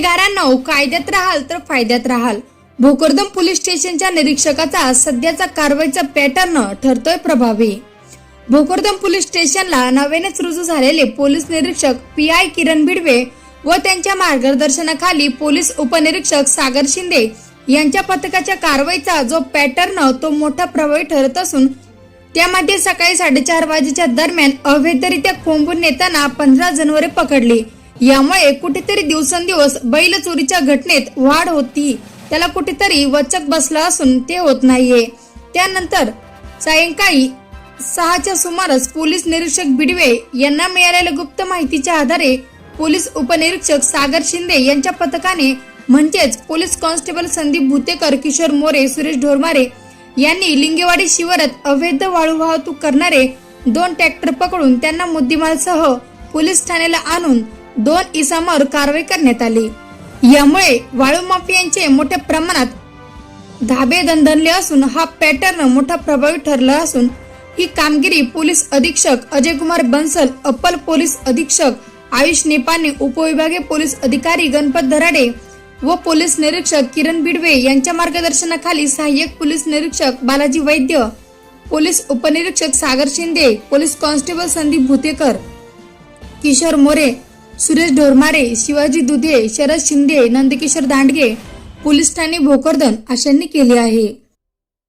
मित्रांनो कायद्यात राहाल तर फायद्यात राहाल. भोकरदम पोलीस स्टेशनच्या निरीक्षकाचा सध्याचा कारवाईचा पॅटर्न ठरतोय प्रभावी. भोकरदम पोलीस स्टेशनला नव्यानेच रुजू झालेले पोलीस निरीक्षक पी आय किरण भिडवे व त्यांच्या मार्गदर्शनाखाली पोलीस उपनिरीक्षक सागर शिंदे यांच्या पथकाच्या कारवाईचा जो पॅटर्न तो मोठा प्रभावी ठरत असून त्यामध्ये सकाळी साडेचार वाजेच्या दरम्यान अवैधरित्या कोंबून नेताना पंधरा जनावरे पकडली. यामुळे कुठेतरी दिवसेंदिवस बैल चोरीच्या घटनेत वाढ होती. त्याला कुठेतरी वचक बसला असून ते होत नाहीये. त्यानंतर सायंकाळी सहाच्या सुमारास पोलीस निरीक्षक बिडवे यांना मिळालेल्या गुप्त माहितीच्या आधारे पोलीस उपनिरीक्षक सागर शिंदे यांच्या पथकाने म्हणजेच पोलीस कॉन्स्टेबल संदीप भुतेकर किशोर मोरे सुरेश ढोरमारे यांनी लिंगेवाडी शिवारात अवैध वाळू वाहतूक करणारे दोन ट्रॅक्टर पकडून त्यांना मुद्देमालसह पोलीस ठाण्याला आणून दोन इसामावर कारवाई करण्यात आली. यामुळे वाळू माफियांचे मोठ्या प्रमाणात धाबे दणदणले असून हा पॅटर्न मोठा प्रभावी ठरला असून ही कामगिरी पोलीस अधीक्षक अजय कुमार बन्सल अप्पल पोलीस अधीक्षक आयुष नेपाने उपविभागीय पोलीस अधिकारी गणपत धराडे व पोलीस निरीक्षक किरण बिडवे यांच्या मार्गदर्शनाखाली सहाय्यक पोलीस निरीक्षक बालाजी वैद्य पोलीस उपनिरीक्षक Sagar Shinde police constable Sandeep Bhutekar Kishor More Suresh Dhormare Shivaji Dudhe Sharad Shinde Nandkishor Dandge police Thane Bhokardan अशांनी केले आहे.